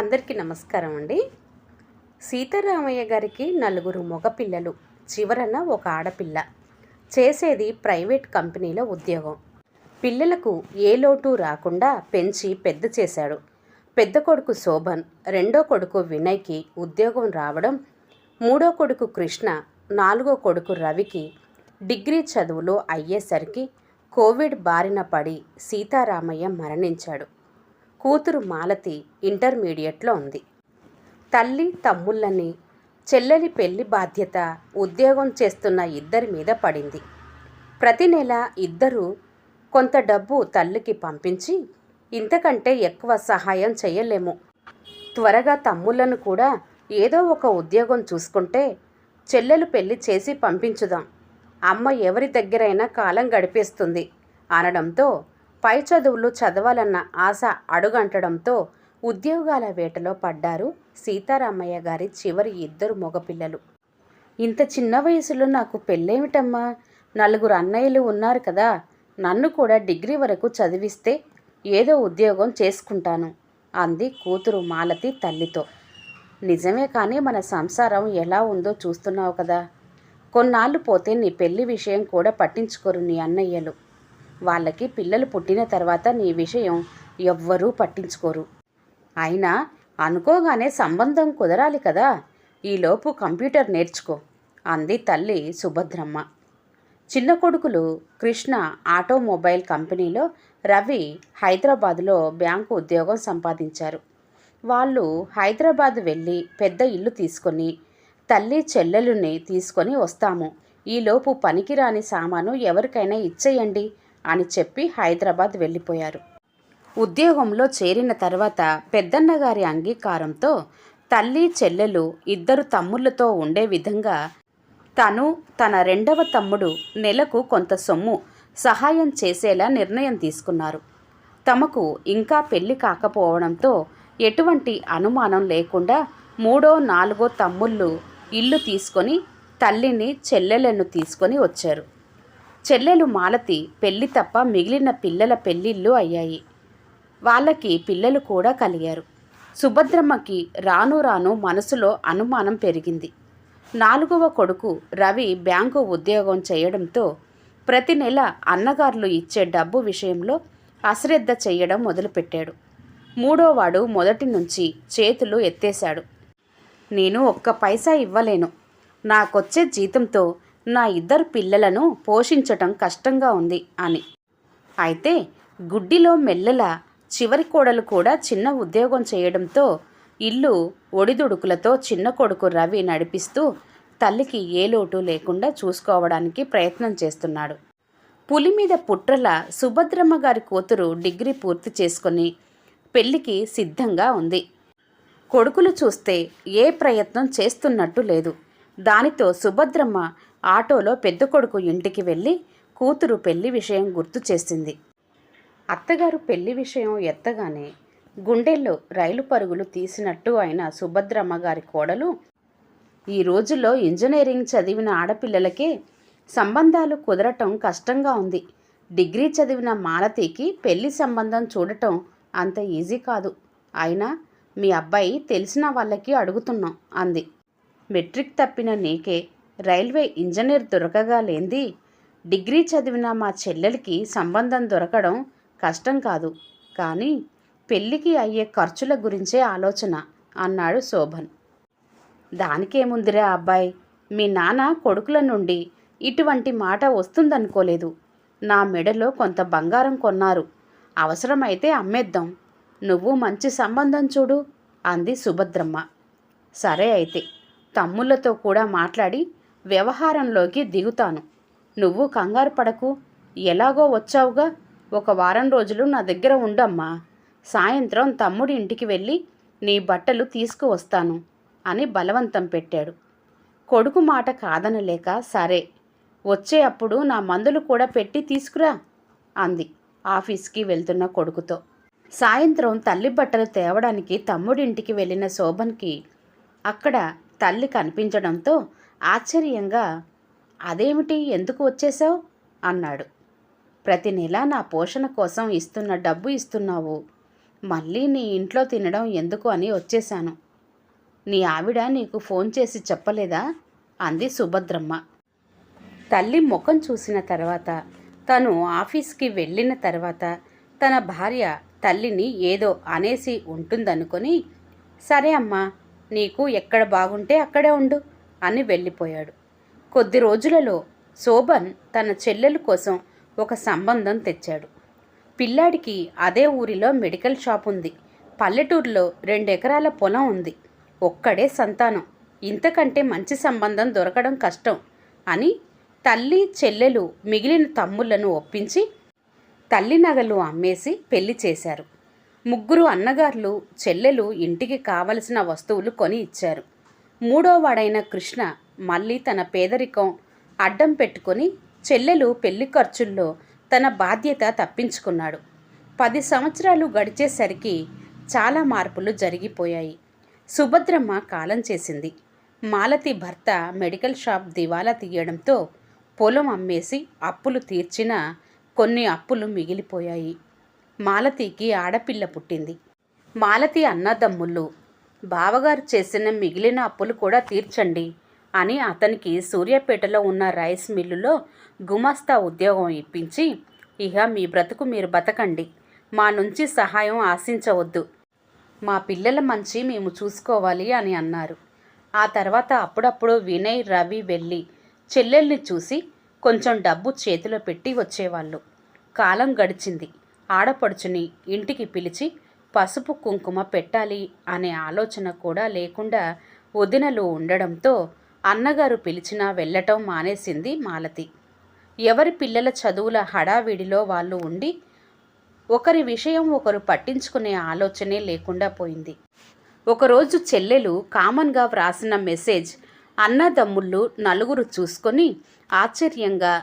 అందరికీ నమస్కారం అండి. సీతారామయ్య గారికి నలుగురు మగపిల్లలు చివరన ఒక ఆడపిల్ల. చేసేది ప్రైవేట్ కంపెనీలో ఉద్యోగం. పిల్లలకు ఏ లోటు రాకుండా పెంచి పెద్ద చేశాడు. పెద్ద కొడుకు శోభన్ రెండో కొడుకు వినయ్కి ఉద్యోగం రావడం మూడో కొడుకు కృష్ణ నాలుగో కొడుకు రవికి డిగ్రీ చదువులో అయ్యేసరికి కోవిడ్ బారిన పడి సీతారామయ్య మరణించాడు. కూతురు మాలతి ఇంటర్మీడియట్లో ఉంది. తల్లి తమ్ముళ్ళని చెల్లెలి పెళ్ళి బాధ్యత ఉద్యోగం చేస్తున్న ఇద్దరి మీద పడింది. ప్రతి నెల ఇద్దరు కొంత డబ్బు తల్లికి పంపించి ఇంతకంటే ఎక్కువ సహాయం చేయలేము. త్వరగా తమ్ముళ్ళను కూడా ఏదో ఒక ఉద్యోగం చూసుకుంటే చెల్లెలు పెళ్ళి చేసి పంపించుదాం. అమ్మ ఎవరి దగ్గరైనా కాలం గడిపేస్తుంది అనడంతో పై చదువులు చదవాలన్న ఆశ అడుగంటడంతో ఉద్యోగాల వేటలో పడ్డారు సీతారామయ్య గారి చివరి ఇద్దరు మగపిల్లలు. ఇంత చిన్న వయసులో నాకు పెళ్ళేమిటమ్మా? నలుగురు అన్నయ్యలు ఉన్నారు కదా నన్ను కూడా డిగ్రీ వరకు చదివిస్తే ఏదో ఉద్యోగం చేసుకుంటాను అంది కూతురు మాలతి తల్లితో. నిజమే కానీ మన సంసారం ఎలా ఉందో చూస్తున్నావు కదా. కొన్నాళ్ళు పోతే నీ పెళ్ళి విషయం కూడా పట్టించుకోరు నీ అన్నయ్యలు. వాళ్ళకి పిల్లలు పుట్టిన తర్వాత నీ విషయం ఎవ్వరూ పట్టించుకోరు. అయినా అనుకోగానే సంబంధం కుదరాలి కదా. ఈలోపు కంప్యూటర్ నేర్చుకో అంది తల్లి సుభద్రమ్మ. చిన్న కొడుకులు కృష్ణ ఆటోమొబైల్ కంపెనీలో రవి హైదరాబాదులో బ్యాంకు ఉద్యోగం సంపాదించారు. వాళ్ళు హైదరాబాద్ వెళ్ళి పెద్ద ఇల్లు తీసుకొని తల్లి చెల్లెలుని తీసుకొని వస్తాము. ఈలోపు పనికిరాని సామాను ఎవరికైనా ఇచ్చేయండి అని చెప్పి హైదరాబాద్ వెళ్ళిపోయారు. ఉద్యోగంలో చేరిన తర్వాత పెద్దన్నగారి అంగీకారంతో తల్లి చెల్లెలు ఇద్దరు తమ్ముళ్ళతో ఉండే విధంగా తను తన రెండవ తమ్ముడు నెలకు కొంత సొమ్ము సహాయం చేసేలా నిర్ణయం తీసుకున్నారు. తమకు ఇంకా పెళ్ళి కాకపోవడంతో ఎటువంటి అనుమానం లేకుండా మూడో నాలుగో తమ్ముళ్ళు ఇల్లు తీసుకొని తల్లిని చెల్లెలను తీసుకొని వచ్చారు. చెల్లెలు మాలతి పెళ్ళి తప్ప మిగిలిన పిల్లల పెళ్ళిళ్ళు అయ్యాయి. వాళ్ళకి పిల్లలు కూడా కలిగారు. సుభద్రమ్మకి రాను రాను మనసులో అనుమానం పెరిగింది. నాలుగవ కొడుకు రవి బ్యాంకు ఉద్యోగం చేయడంతో ప్రతి నెల అన్నగారులు ఇచ్చే డబ్బు విషయంలో అశ్రద్ధ చేయడం మొదలుపెట్టాడు. మూడోవాడు మొదటి నుంచి చేతులు ఎత్తేశాడు. నేను ఒక్క పైసా ఇవ్వలేను. నాకొచ్చే జీతంతో నా ఇద్దరు పిల్లలను పోషించటం కష్టంగా ఉంది అని. అయితే గుడ్డిలో మెల్లల చివరి కోడలు కూడా చిన్న ఉద్యోగం చేయడంతో ఇల్లు ఒడిదుడుకులతో చిన్న కొడుకు రవి నడిపిస్తూ తల్లికి ఏ లోటు లేకుండా చూసుకోవడానికి ప్రయత్నం చేస్తున్నాడు. పులి మీద పుట్రల సుభద్రమ్మ గారి కూతురు డిగ్రీ పూర్తి చేసుకొని పెళ్ళికి సిద్ధంగా ఉంది. కొడుకులు చూస్తే ఏ ప్రయత్నం చేస్తున్నట్టు లేదు. దానితో సుభద్రమ్మ ఆటోలో పెద్ద కొడుకు ఇంటికి వెళ్ళి కూతురు పెళ్ళి విషయం గుర్తు చేసింది. అత్తగారు పెళ్ళి విషయం ఎత్తగానే గుండెల్లో రైలు పరుగులు తీసినట్టు అయిన సుభద్రమ్మ గారి కోడలు ఈ రోజుల్లో ఇంజనీరింగ్ చదివిన ఆడపిల్లలకే సంబంధాలు కుదరటం కష్టంగా ఉంది. డిగ్రీ చదివిన మాలతికి పెళ్ళి సంబంధం చూడటం అంత ఈజీ కాదు. అయినా మీ అబ్బాయి తెలిసిన వాళ్ళకి అడుగుతున్నాం అంది. మెట్రిక్ తప్పిన నీకే రైల్వే ఇంజనీర్ దొరకగా లేంది. డిగ్రీ చదివిన మా చెల్లెలికి సంబంధం దొరకడం కష్టం కాదు. కానీ పెళ్ళికి అయ్యే ఖర్చుల గురించే ఆలోచన అన్నాడు శోభన్. దానికేముందిరా అబ్బాయి? మీ నాన్న కొడుకుల నుండి ఇటువంటి మాట వస్తుందనుకోలేదు. నా మెడలో కొంత బంగారం కొన్నారు. అవసరమైతే అమ్మేద్దాం. నువ్వు మంచి సంబంధం చూడు అంది సుభద్రమ్మ. సరే అయితే తమ్ముళ్ళతో కూడా మాట్లాడి వ్యవహారంలోకి దిగుతాను. నువ్వు కంగారు పడకు. ఎలాగో వచ్చావుగా? ఒక వారం రోజులు నా దగ్గర ఉండమ్మా. సాయంత్రం తమ్ముడి ఇంటికి వెళ్ళి నీ బట్టలు తీసుకువస్తాను అని బలవంతం పెట్టాడు. కొడుకు మాట కాదనలేక సరే వచ్చే అప్పుడు నా మందులు కూడా పెట్టి తీసుకురా అంది ఆఫీస్కి వెళ్తున్న కొడుకుతో. సాయంత్రం తల్లి బట్టలు తేవడానికి తమ్ముడింటికి వెళ్ళిన శోభన్కి అక్కడ తల్లి కనిపించడంతో ఆశ్చర్యంగా అదేమిటి? ఎందుకు వచ్చేసావు అన్నాడు. ప్రతి నెల నా పోషణ కోసం ఇస్తున్న డబ్బు ఇస్తున్నావు. మళ్ళీ నీ ఇంట్లో తినడం ఎందుకు అని వచ్చేశాను. నీ ఆవిడ నీకు ఫోన్ చేసి చెప్పలేదా? అంది సుభద్రమ్మ. తల్లి ముఖం చూసిన తర్వాత తను ఆఫీస్కి వెళ్ళిన తర్వాత తన భార్య తల్లిని ఏదో అనేసి ఉంటుందనుకొని సరే అమ్మా నీకు ఎక్కడ బాగుంటే అక్కడే ఉండు. అని వెళ్ళిపోయాడు. కొద్ది రోజులలో శోభన్ తన చెల్లెలు కోసం ఒక సంబంధం తెచ్చాడు. పిల్లాడికి అదే ఊరిలో మెడికల్ షాప్ ఉంది. పల్లెటూరులో రెండెకరాల పొలం ఉంది. ఒక్కడే సంతానం. ఇంతకంటే మంచి సంబంధం దొరకడం కష్టం అని తల్లి చెల్లెలు మిగిలిన తమ్ముళ్ళను ఒప్పించి తల్లి నగలు అమ్మేసి పెళ్ళి చేశారు. ముగ్గురు అన్నగారులు చెల్లెలు ఇంటికి కావలసిన వస్తువులు కొని ఇచ్చారు. మూడోవాడైన కృష్ణ మళ్ళీ తన పేదరికం అడ్డం పెట్టుకొని చెల్లెలు పెళ్ళి ఖర్చుల్లో తన బాధ్యత తప్పించుకున్నాడు. పది సంవత్సరాలు గడిచేసరికి చాలా మార్పులు జరిగిపోయాయి. సుభద్రమ్మ కాలం చేసింది. మాలతి భర్త మెడికల్ షాప్ దివాలా తీయడంతో పొలం అమ్మేసి అప్పులు తీర్చిన కొన్ని అప్పులు మిగిలిపోయాయి. మాలతికి ఆడపిల్ల పుట్టింది. మాలతి అన్నదమ్ముళ్ళు బావగారు చేసిన మిగిలిన అప్పులు కూడా తీర్చండి అని అతనికి సూర్యాపేటలో ఉన్న రైస్ మిల్లులో గుమాస్తా ఉద్యోగం ఇప్పించి ఇక మీ బ్రతుకు మీరు బతకండి. మా నుంచి సహాయం ఆశించవద్దు. మా పిల్లల మంచి మేము చూసుకోవాలి అని అన్నారు. ఆ తర్వాత అప్పుడప్పుడు వినయ్ రవి వెళ్ళి చెల్లెల్ని చూసి కొంచెం డబ్బు చేతిలో పెట్టి వచ్చేవాళ్ళు. కాలం గడిచింది. ఆడపడుచుని ఇంటికి పిలిచి పసుపు కుంకుమ పెట్టాలి అనే ఆలోచన కూడా లేకుండా వదినలు ఉండడంతో అన్నగారు పిలిచినా వెళ్ళటం మానేసింది మాలతి. ఎవరి పిల్లల చదువుల హడావిడిలో వాళ్ళు ఉండి ఒకరి విషయం ఒకరు పట్టించుకునే ఆలోచనే లేకుండా పోయింది. ఒకరోజు చెల్లెలు కామన్గా వ్రాసిన మెసేజ్ అన్నదమ్ముళ్ళు నలుగురు చూసుకొని ఆశ్చర్యంగా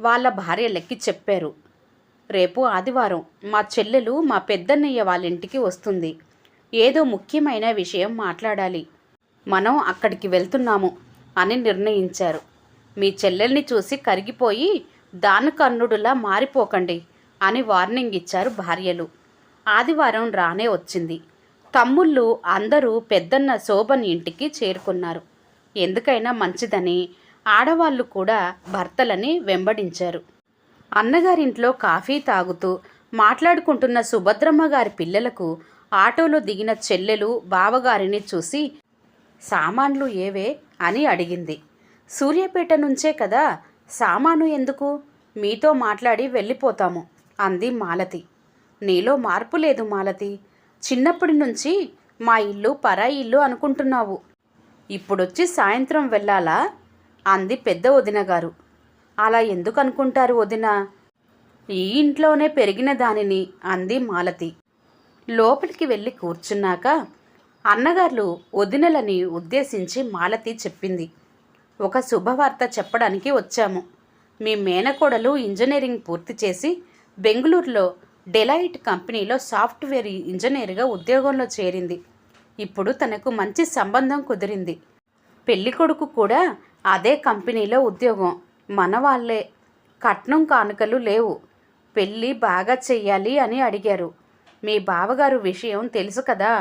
వాళ్ళ భార్యలకి చెప్పారు. రేపు ఆదివారం మా చెల్లెలు మా పెద్దన్నయ్య వాళ్ళ ఇంటికి వస్తుంది. ఏదో ముఖ్యమైన విషయం మాట్లాడాలి. మనం అక్కడికి వెళ్తున్నాము అని నిర్ణయించారు. మీ చెల్లెల్ని చూసి కరిగిపోయి దానకర్ణుడులా మారిపోకండి అని వార్నింగ్ ఇచ్చారు భార్యలు. ఆదివారం రానే వచ్చింది. తమ్ముళ్ళు అందరూ పెద్దన్న శోభన్ ఇంటికి చేరుకున్నారు. ఎందుకైనా మంచిదని ఆడవాళ్ళు కూడా భర్తలని వెంబడించారు. అన్నగారింట్లో కాఫీ తాగుతూ మాట్లాడుకుంటున్న సుభద్రమ్మ గారి పిల్లలకు ఆటోలో దిగిన చెల్లెలు బావగారిని చూసి సామాన్లు ఏవే? అని అడిగింది. సూర్యాపేట నుంచే కదా సామాను ఎందుకు? మీతో మాట్లాడి వెళ్ళిపోతాము అంది మాలతి. నీలో మార్పు లేదు మాలతి. చిన్నప్పటి నుంచి మా ఇల్లు పరాయి ఇల్లు అనుకుంటున్నావు. ఇప్పుడొచ్చి సాయంత్రం వెళ్ళాలా? అంది పెద్ద వదినగారు. అలా ఎందుకు అనుకుంటారు వదిన? ఈ ఇంట్లోనే పెరిగిన దానిని అంది మాలతి. లోపలికి వెళ్ళి కూర్చున్నాక అన్నగారు వదినలని ఉద్దేశించి మాలతి చెప్పింది. ఒక శుభవార్త చెప్పడానికి వచ్చాము. మీ మేనకోడలు ఇంజనీరింగ్ పూర్తి చేసి బెంగళూరులో డెలైట్ కంపెనీలో సాఫ్ట్వేర్ ఇంజనీర్గా ఉద్యోగంలో చేరింది. ఇప్పుడు తనకు మంచి సంబంధం కుదిరింది. పెళ్ళికొడుకు కూడా అదే కంపెనీలో ఉద్యోగం. మన వాళ్ళే కట్నం కానుకలు లేవు. పెళ్ళి బాగా చెయ్యాలి అని అడిగారు. మీ బావగారు విషయం తెలుసు కదా?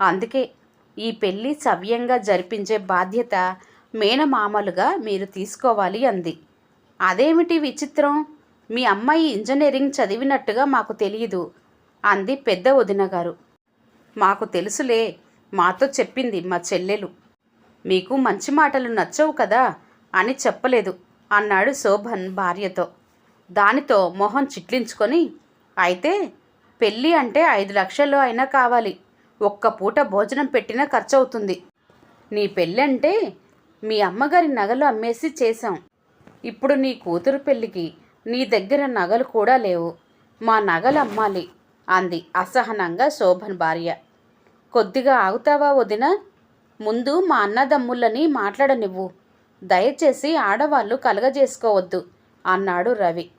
అందుకే ఈ పెళ్ళి సవ్యంగా జరిపించే బాధ్యత మేనమామలుగా మీరు తీసుకోవాలి అంది. అదేమిటి విచిత్రం? మీ అమ్మాయి ఇంజనీరింగ్ చదివినట్టుగా మాకు తెలియదు అంది పెద్ద వదిన గారు మాకు తెలుసులే మాతో చెప్పింది మా చెల్లెలు. మీకు మంచి మాటలు నచ్చవు కదా అని చెప్పలేదు. అన్నాడు శోభన్ భార్యతో. దానితో మొహం చిట్లించుకొని అయితే పెళ్ళి అంటే ఐదు లక్షలు అయినా కావాలి. ఒక్క పూట భోజనం పెట్టినా ఖర్చు అవుతుంది నీ పెళ్ళి అంటే మీ అమ్మగారి నగలు అమ్మేసి చేశాం. ఇప్పుడు నీ కూతురు పెళ్ళికి నీ దగ్గర నగలు కూడా లేవు. మా నగలు అమ్మాలి అంది అసహనంగా శోభన్ భార్య. కొద్దిగా ఆగుతావా వదిన? ముందు మా అన్నదమ్ముళ్ళని మాట్లాడనివ్వు. దయచేసి ఆడవాళ్ళు కలగజేసుకోవద్దు అన్నాడు రవి.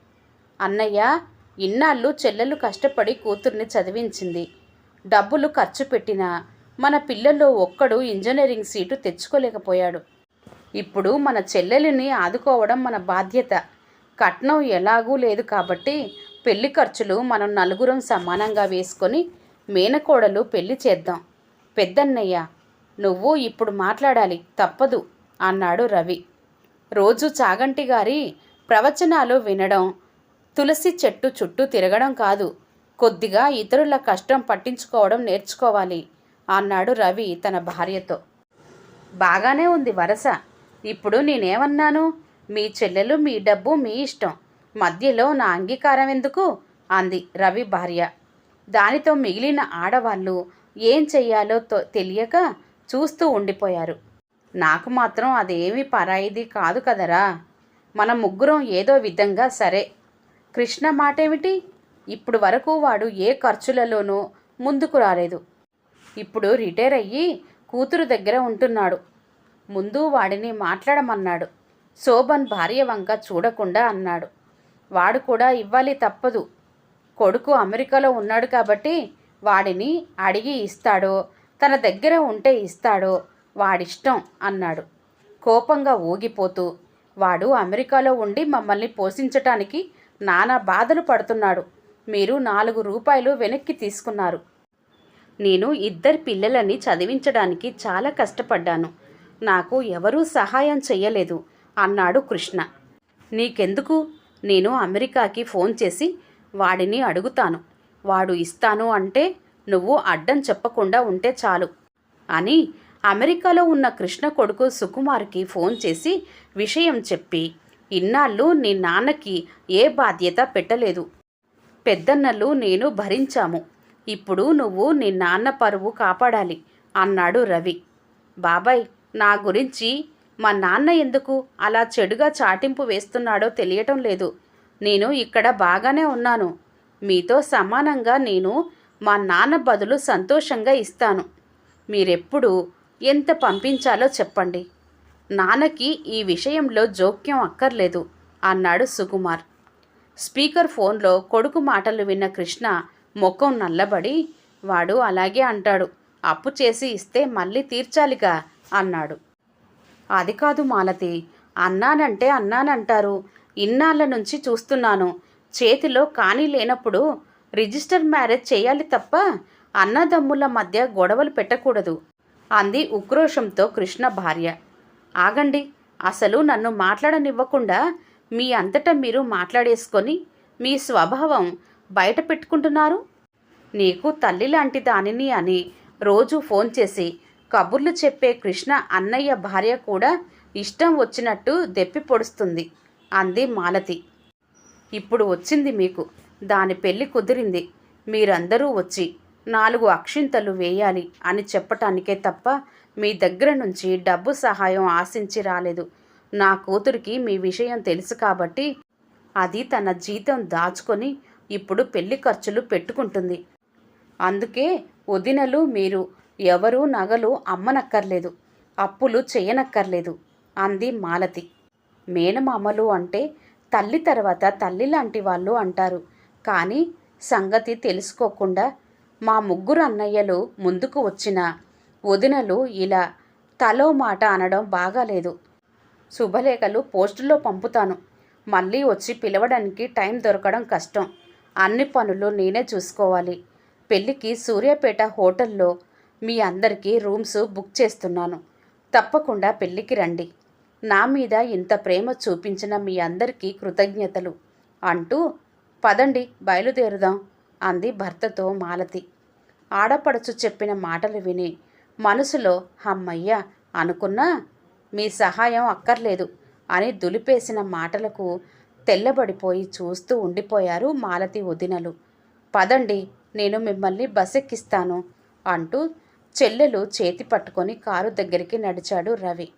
అన్నయ్య ఇన్నాళ్ళు చెల్లెలు కష్టపడి కూతుర్ని చదివించింది. డబ్బులు ఖర్చు పెట్టినా మన పిల్లల్లో ఒక్కడు ఇంజనీరింగ్ సీటు తెచ్చుకోలేకపోయాడు. ఇప్పుడు మన చెల్లెలిని ఆదుకోవడం మన బాధ్యత. కట్నం ఎలాగూ లేదు కాబట్టి పెళ్ళి ఖర్చులు మనం నలుగురం సమానంగా వేసుకొని మేనకోడలు పెళ్ళి చేద్దాం. పెద్దన్నయ్య నువ్వు ఇప్పుడు మాట్లాడాలి తప్పదు. అన్నాడు రవి. రోజు చాగంటి గారి ప్రవచనాలు వినడం తులసి చెట్టు చుట్టూ తిరగడం కాదు కొద్దిగా ఇతరుల కష్టం పట్టించుకోవడం నేర్చుకోవాలి అన్నాడు రవి తన భార్యతో. బాగానే ఉంది వరస. ఇప్పుడు నేనేమన్నాను? మీ చెల్లెలు మీ డబ్బు మీ ఇష్టం. మధ్యలో నా అంగీకారం ఎందుకు? అంది రవి భార్య. దానితో మిగిలిన ఆడవాళ్ళు ఏం చెయ్యాలో తెలియక చూస్తూ ఉండిపోయారు. నాకు మాత్రం అదేమీ పరాయిది కాదు కదరా. మన ముగ్గురం ఏదో విధంగా సరే. కృష్ణ మాటేమిటి? ఇప్పుడు వరకు వాడు ఏ ఖర్చులలోనూ ముందుకు రాలేదు. ఇప్పుడు రిటైర్ అయ్యి కూతురు దగ్గర ఉంటున్నాడు. ముందు వాడిని మాట్లాడమన్నాడు. శోభన్ భార్య వంక చూడకుండా అన్నాడు. వాడు కూడా ఇవ్వాలి తప్పదు. కొడుకు అమెరికాలో ఉన్నాడు కాబట్టి వాడిని అడిగి ఇస్తాడో తన దగ్గర ఉంటే ఇస్తాడో వాడిష్టం అన్నాడు. కోపంగా ఊగిపోతూ వాడు అమెరికాలో ఉండి మమ్మల్ని పోషించటానికి నానా బాధలు పడుతున్నాడు. మీరు నాలుగు రూపాయలు వెనక్కి తీసుకున్నారు. నేను ఇద్దరు పిల్లలని చదివించడానికి చాలా కష్టపడ్డాను. నాకు ఎవరూ సహాయం చెయ్యలేదు అన్నాడు కృష్ణ. నీకెందుకు? నేను అమెరికాకి ఫోన్ చేసి వాడిని అడుగుతాను. వాడు ఇస్తాను అంటే నువ్వు అడ్డం చెప్పకుండా ఉంటే చాలు అని అమెరికాలో ఉన్న కృష్ణ కొడుకు సుకుమార్కి ఫోన్ చేసి విషయం చెప్పి ఇన్నాళ్ళు నీ నాన్నకి ఏ బాధ్యత పెట్టలేదు. పెద్దన్నలు నేను భరించాము. ఇప్పుడు నువ్వు నీ నాన్న పరువు కాపాడాలి అన్నాడు రవి. బాబాయ్ నా గురించి మా నాన్న ఎందుకు అలా చెడుగా చాటింపు వేస్తున్నాడో తెలియటం లేదు. నేను ఇక్కడ బాగానే ఉన్నాను. మీతో సమానంగా నేను మా నాన్న బదులు సంతోషంగా ఇస్తాను. మీరెప్పుడు ఎంత పంపించాలో చెప్పండి. నాన్నకి ఈ విషయంలో జోక్యం అక్కర్లేదు అన్నాడు సుకుమార్. స్పీకర్ ఫోన్లో కొడుకు మాటలు విన్న కృష్ణ ముఖం నల్లబడి వాడు అలాగే అంటాడు అప్పు చేసి ఇస్తే మళ్ళీ తీర్చాలిగా అన్నాడు. అది కాదు మాలతి అన్నానంటే అన్నానంటారు. ఇన్నాళ్ళ నుంచి చూస్తున్నాను. చేతిలో కానీ లేనప్పుడు రిజిస్టర్ మ్యారేజ్ చేయాలి తప్ప అన్నదమ్ముల మధ్య గొడవలు పెట్టకూడదు. అంది ఉక్రోషంతో కృష్ణ భార్య. ఆగండి అసలు నన్ను మాట్లాడనివ్వకుండా మీ అంతటా మీరు మాట్లాడేసుకొని మీ స్వభావం బయట పెట్టుకుంటున్నారు? నీకు తల్లి లాంటి దానిని అని రోజు ఫోన్ చేసి కబుర్లు చెప్పే కృష్ణ అన్నయ్య భార్య కూడా ఇష్టం వచ్చినట్టు దెప్పి పొడుస్తుంది అంది మాలతి. ఇప్పుడు వచ్చింది మీకు దాని పెళ్ళి కుదిరింది మీరందరూ వచ్చి నాలుగు అక్షింతలు వేయాలి అని చెప్పటానికే తప్ప మీ దగ్గర నుంచి డబ్బు సహాయం ఆశించి రాలేదు. నా కూతురికి మీ విషయం తెలుసు కాబట్టి అది తన జీతం దాచుకొని ఇప్పుడు పెళ్ళి ఖర్చులు పెట్టుకుంటుంది. అందుకే వదినలు మీరు ఎవరూ నగలు అమ్మనక్కర్లేదు అప్పులు చేయనక్కర్లేదు అంది మాలతి. మేనమామలు అంటే తల్లి తర్వాత తల్లి లాంటి వాళ్ళు అంటారు కానీ సంగతి తెలుసుకోకుండా మా ముగ్గురు అన్నయ్యలు ముందుకు వచ్చిన వదినలు ఇలా తలో మాట అనడం బాగాలేదు. శుభలేఖలు పోస్టులో పంపుతాను. మళ్ళీ వచ్చి పిలవడానికి టైం దొరకడం కష్టం. అన్ని పనులు నేనే చూసుకోవాలి. పెళ్ళికి సూర్యాపేట హోటల్లో మీ అందరికీ రూమ్స్ బుక్ చేస్తున్నాను. తప్పకుండా పెళ్ళికి రండి. నా మీద ఇంత ప్రేమ చూపించిన మీ అందరికీ కృతజ్ఞతలు అంటూ పదండి బయలుదేరుదాం. అంది భర్తతో మాలతి. ఆడపడుచు చెప్పిన మాటలు విని మనసులో హమ్మయ్య అనుకున్నా మీ సహాయం అక్కర్లేదు అని దులిపేసిన మాటలకు తెల్లబడిపోయి చూస్తూ ఉండిపోయారు మాలతి వదినలు. పదండి నేను మిమ్మల్ని బసెక్కిస్తాను అంటూ చెల్లెలు చేతి పట్టుకొని కారు దగ్గరికి నడిచాడు రవి.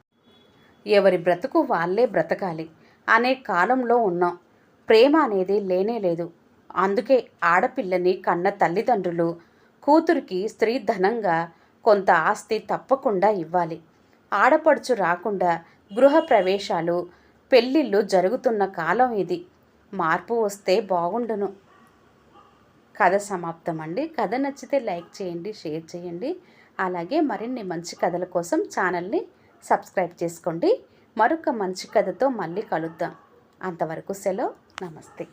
ఎవరి బ్రతుకు వాళ్ళే బ్రతకాలి అనే కాలంలో ఉన్నాం. ప్రేమ అనేది లేనే లేదు. అందుకే ఆడపిల్లని కన్న తల్లిదండ్రులు కూతురికి స్త్రీ ధనంగా కొంత ఆస్తి తప్పకుండా ఇవ్వాలి. ఆడపడుచు రాకుండా గృహ ప్రవేశాలు పెళ్ళిళ్ళు జరుగుతున్న కాలం ఇది. మార్పు వస్తే బాగుండును. కథ సమాప్తం అండి కథ నచ్చితే లైక్ చేయండి షేర్ చేయండి. అలాగే మరిన్ని మంచి కథల కోసం ఛానల్ని సబ్స్క్రైబ్ చేసుకోండి. మరొక మంచి కథతో మళ్ళీ కలుద్దాం. అంతవరకు సెలవు. నమస్తే.